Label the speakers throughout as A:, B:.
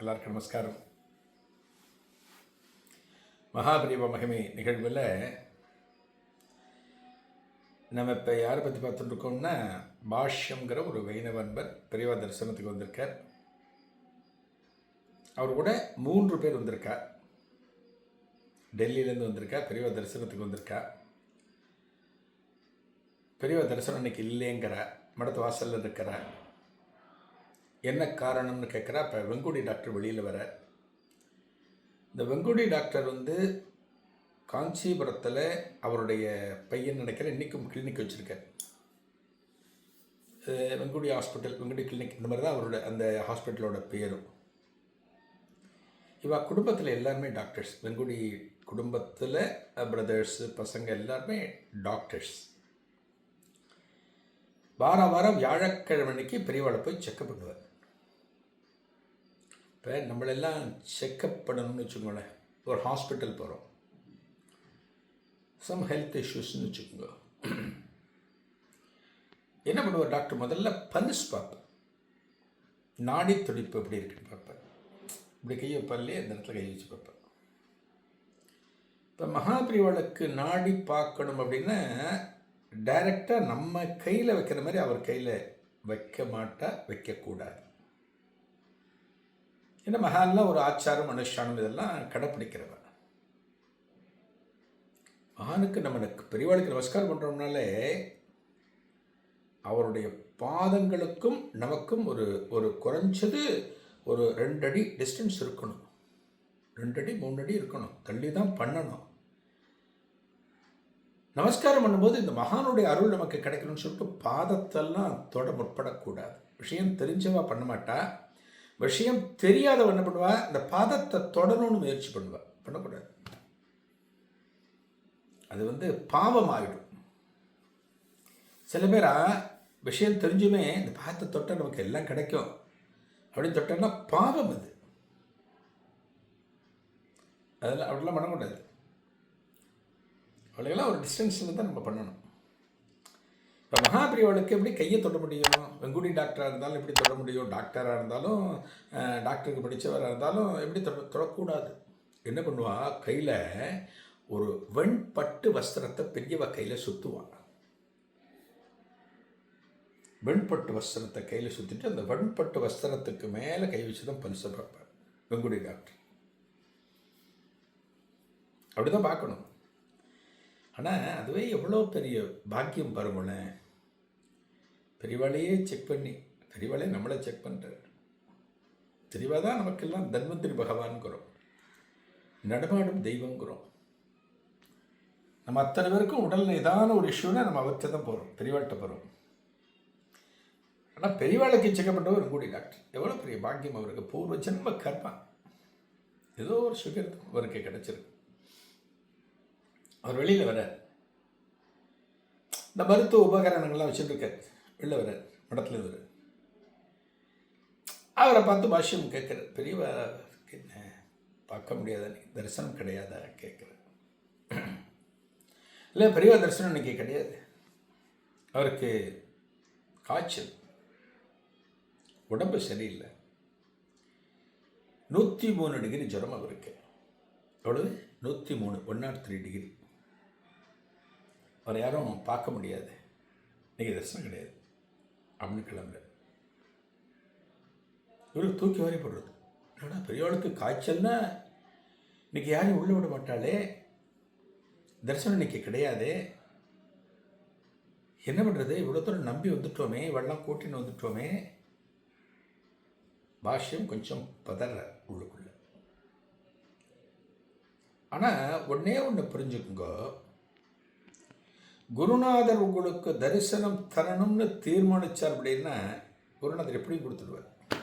A: எல்லாருக்கும் நமஸ்காரம். மகாபிரிவ மகிமை நிகழ்வில் நம்ம இப்போ யாரை பற்றி பார்த்துட்டு இருக்கோம்னா பாஷ்யங்கிற ஒரு வைணவ அன்பர் பெரியவா தரிசனத்துக்கு வந்திருக்கார். அவர் கூட மூன்று பேர் வந்திருக்கார். டெல்லியிலேருந்து வந்திருக்கா பெரியவா தரிசனத்துக்கு வந்திருக்கா பெரியவா தரிசனம் இன்னைக்கு இல்லைங்கிற மடத்து வாசலில் இருக்கிற என்ன காரணம்னு கேட்குறா இப்போ வெங்குடி டாக்டர் வெளியில் வர. இந்த வெங்குடி டாக்டர் வந்து காஞ்சிபுரத்தில் அவருடைய பையன் நினைக்கிற இன்றைக்கும் கிளினிக் வச்சுருக்கார். வெங்குடி ஹாஸ்பிட்டல் வெங்குடி கிளினிக் இந்த மாதிரி தான் அவரோட அந்த ஹாஸ்பிட்டலோட பேரும். இவா குடும்பத்தில் எல்லாருமே டாக்டர்ஸ் வெங்குடி குடும்பத்தில் பிரதர்ஸு பசங்க எல்லாருமே டாக்டர்ஸ் வார வாரம் வியாழக்கிழமைக்கு பெரியவாளை போய் செக்கப் பண்ணுவார். இப்போ நம்மளெல்லாம் செக்கப் பண்ணணும்னு வச்சுக்கோங்களேன். ஒரு ஹாஸ்பிட்டல் போகிறோம் சம் ஹெல்த் இஷ்யூஸ்னு வச்சுக்கோங்க. என்ன பண்ணுவார் டாக்டர் முதல்ல பல்ஸ் பார்ப்பேன் நாடி துடிப்பு எப்படி இருக்குன்னு பார்ப்பேன் இப்படி கையை பல்லே அந்த இடத்துல கை வச்சு பார்ப்பேன் இப்போ மகாபிரிவாளுக்கு நாடி பார்க்கணும் அப்படின்னா டைரெக்டாக நம்ம கையில் வைக்கிற மாதிரி அவர் கையில் வைக்க மாட்டா வைக்கக்கூடாது. ஏன்னா மகான்லாம் ஒரு ஆச்சாரம் அனுஷ்டானம் இதெல்லாம் கடைப்பிடிக்கிறவன். மகானுக்கு நம்ம பெரியவாளுக்கு நமஸ்காரம் பண்ணுறோம்னாலே அவருடைய பாதங்களுக்கும் நமக்கும் ஒரு ஒரு குறைஞ்சது ஒரு ரெண்டு அடி டிஸ்டன்ஸ் இருக்கணும். ரெண்டு அடி மூணு அடி இருக்கணும். தள்ளி தான் பண்ணணும். நமஸ்காரம் பண்ணும்போது இந்த மகானுடைய அருள் நமக்கு கிடைக்கணும்னு சொல்லிட்டு பாதத்தெல்லாம் தொட முற்படக்கூடாது. விஷயம் தெரிஞ்சவா பண்ண மாட்டா. விஷயம் தெரியாதவ என்ன பண்ணுவா இந்த பாதத்தை தொடணும்னு முயற்சி பண்ணுவா பண்ணக்கூடாது. அது வந்து பாவம் ஆகிடும் சில பேரா விஷயம் தெரிஞ்சுமே இந்த பாதத்தை தொட்டால் நமக்கு எல்லாம் கிடைக்கும். அப்படின்னு தொட்டோம்னா பாவம் அது. அதெல்லாம் அப்படிலாம் பண்ணக்கூடாது. அவளுக்கெல்லாம் ஒரு டிஸ்டன்ஸில் தான் நம்ம பண்ணணும். இப்போ மகாபிரிவனுக்கு எப்படி கையை தொட முடியும்? வெங்குடி டாக்டராக இருந்தாலும் எப்படி தொட முடியும்? டாக்டராக இருந்தாலும் டாக்டருக்கு படித்தவராக இருந்தாலும் எப்படி தொட தொடக்கூடாது? என்ன பண்ணுவா? கையில் ஒரு வெண்பட்டு வஸ்திரத்தை பெரியவ கையில் சுற்றுவான் வெண்பட்டு வஸ்திரத்தை கையில் சுற்றிட்டு அந்த வெண்பட்டு வஸ்திரத்துக்கு மேலே கை வச்சு தான் பரிசு பார்ப்பார். வெங்குடி டாக்டர் அப்படி தான் பார்க்கணும். ஆனால் அதுவே எவ்வளோ பெரிய பாக்கியம் பாருங்களேன் பெரியவாளையே செக் பண்ணி பெரியவாளே நம்மளை செக் பண்ணுறாரு தெளிவாக தான் நமக்கெல்லாம் தன்வந்திரி பகவான்கிறோம் நடமாடும் தெய்வங்கிறோம். நம்ம அத்தனை பேருக்கும் உடலில் ஏதான ஒரு இஷ்யூனா நம்ம அவர்கிட்ட தான் போகிறோம் பெரியவாள்கிட்ட போகிறோம் ஆனால் பெரியவாளுக்கு செக்கப் பண்ணுறவர் கூடி டாக்டர். எவ்வளோ பெரிய பாக்கியம் அவருக்கு. பூர்வ ஜென்ம கர்மா. ஏதோ ஒரு சுகர் அவருக்கு கிடச்சிருக்கு. அவர் வெளியில் வரார் இந்த மருத்துவ உபகரணங்கள்லாம் வச்சுருக்கார் வெளில வர்றார் மடத்தில் வரார் அவரை பார்த்து பாஷ்யம் கேட்குறார். பெரியவா என்ன பார்க்க முடியாத? தரிசனம் கிடையாதா? கேட்குறார். இல்லை பெரியவா தரிசனம் இன்றைக்கி கிடையாது. அவருக்கு காய்ச்சல். உடம்பு சரியில்லை. நூற்றி மூணு டிகிரி ஜுரம் அவருக்கு. எவ்வளவு? நூற்றி மூணு ஒன் நாட் த்ரீ டிகிரி வேறு யாரும் பார்க்க முடியாது. இன்னைக்கு தரிசனம் கிடையாது. அப்படின்னு கிளம்புற இவருக்கு தூக்கி வாரி போடுறது. ஆனால் பெரியவளுக்கு காய்ச்சல்னா? இன்னைக்கு யாரையும் உள்ளே விட மாட்டாளே. தரிசனம் இன்னைக்கு கிடையாதே. என்ன பண்ணுறது இவ்வளோ தூரம் நம்பி வந்துட்டோமே இவெல்லாம் கூட்டின்னு வந்துட்டோமே. பாஷ்யம் கொஞ்சம் பதற உள்ளுக்குள்ள. ஆனால் ஒன்றே ஒன்று புரிஞ்சுக்குங்க. குருநாதர் உங்களுக்கு தரிசனம் தரணும்னு தீர்மானிச்சார் அப்படின்னா குருநாதர் எப்படியும் கொடுத்துடுவார்.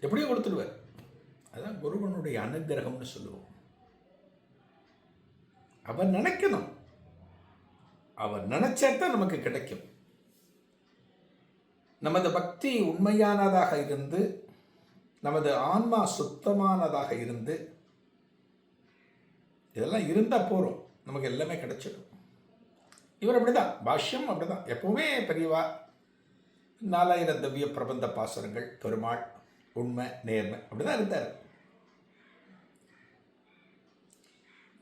A: எப்படியும் கொடுத்துடுவார். அதான் குருவனுடைய அனுகிரகம்னு சொல்லுவோம். அவர் நினைக்கணும். அவர் நினைச்சாதான் நமக்கு கிடைக்கும். நமது பக்தி உண்மையானதாக இருந்து நமது ஆன்மா சுத்தமானதாக இருந்து இதெல்லாம் இருந்தால் போகிறோம் நமக்கு எல்லாமே கிடச்சிடும். இவர் அப்படிதான். பாஷ்யம் அப்படிதான். எப்பவுமே பெரியவா நாலாயிரம் திவ்ய பிரபந்த பாசுரங்கள் பெருமாள் உண்மை நேர்மை அப்படிதான் இருந்தார்.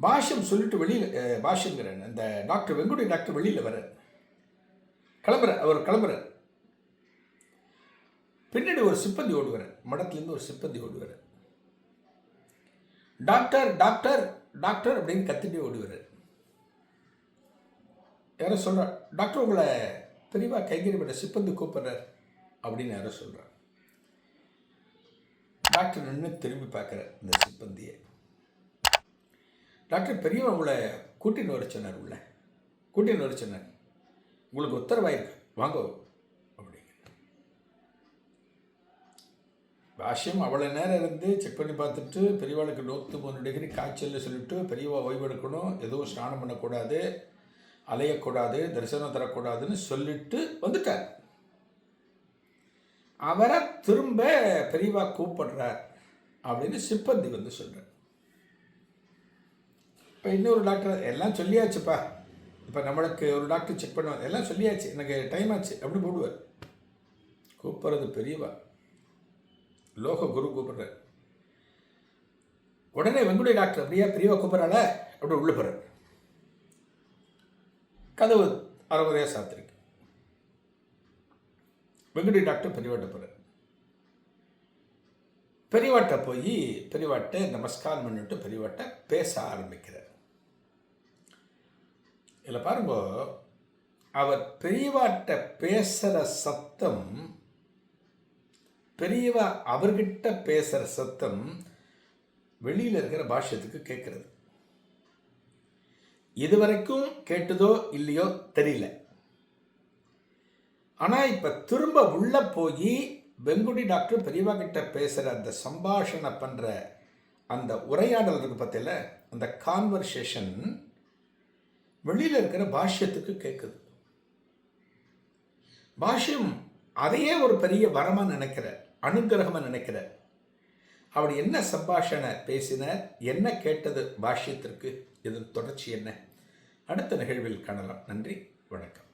A: பாஷ்யம் சொல்லிட்டு வெளியில் பாஷ்யங்கிறன் இந்த டாக்டர் வெங்குடி டாக்டர் வெளியில் வர கிளம்புற அவர் கிளம்புறார். பின்னாடி ஒரு சிப்பந்தி ஓடுவார் மடத்துலேருந்து ஒரு சிப்பந்தி ஓடுவார் டாக்டர் டாக்டர் டாக்டர் அப்படின்னு கத்திட்டு ஓடுவார் யாரோ சொல்கிறார் டாக்டர் உங்களை தெளிவாக கைகறி பண்ண சிப்பந்தி கூப்பிட்றார். அப்படின்னு யாரோ சொல்கிறார் டாக்டர் நின்று திரும்பி பார்க்குற இந்த சிப்பந்தியை. டாக்டர் பெரியவன் உங்களை கூட்டின்னு வர சொன்னார் உள்ள. கூட்டின்னு வர சொன்னார். உங்களுக்கு உத்தரவாயிருக்கு. வாங்க. அப்படிங்க. பாஷ்யம் அவ்வளோ நேரம் இருந்து செக் பண்ணி பார்த்துட்டு பெரியவாளுக்கு நூற்று மூணு டிகிரி காய்ச்சல்னு சொல்லிட்டு பெரியவா ஓய்வெடுக்கணும் எதுவும் ஸ்நானம் பண்ணக்கூடாது. அலையக்கூடாது தரிசனம் தரக்கூடாதுன்னு சொல்லிட்டு வந்துட்டார். அவரை திரும்ப பெரியவா கூப்பிடுறார் அப்படின்னு சிப்பந்தி வந்து சொல்கிறார் இப்போ இன்னொரு டாக்டர் எல்லாம் சொல்லியாச்சுப்பா. இப்போ நம்மளுக்கு ஒரு டாக்டர் செக் பண்ணுவார் எல்லாம் சொல்லியாச்சு. எனக்கு டைம் ஆச்சு. அப்படி போடுவார். கூப்பிட்றது பெரியவா. லோக குரு கூப்பிடுறார். உடனே வெங்குடி டாக்டர் அப்படியே? பெரியவா கூப்பிட்றாள? அப்படி உள்ள போகிறார் கதவு அரைமுறையாக சாத்திருக்கு. வெங்கடி டாக்டர் பெரியவாட்ட போகிறார் பெரியவாட்ட போய் பெரியவாட்ட நமஸ்காரம் பண்ணிட்டு பெரியவாட்ட பேச ஆரம்பிக்கிறார். இதில் பாருங்க அவர் பெரியவாட்ட பேசுகிற சத்தம் பெரியவா அவர்கிட்ட பேசுகிற சத்தம் வெளியில் இருக்கிற பாஷ்யத்துக்கு கேட்குறது இதுவரைக்கும் கேட்டதோ இல்லையோ தெரியல. ஆனால் இப்போ திரும்ப உள்ளே போய் வெங்குடி டாக்டர் பெரியவா கிட்ட பேசுகிற அந்த சம்பாஷணை பண்ணுற அந்த உரையாடல் இருக்கு பார்த்தல அந்த கான்வர்சேஷன் வெளியில் இருக்கிற பாஷ்யத்துக்கு கேட்குது பாஷ்யம் அதையே ஒரு பெரிய வரமாக நினைக்கிற அனுகிரகமாக நினைக்கிற. அவர் என்ன சம்பாஷணை பேசினார் என்ன கேட்டது பாஷ்யத்திற்கு? இதன் தொடர்ச்சி என்ன? அடுத்த நிகழ்வில் காணலாம். நன்றி. வணக்கம்.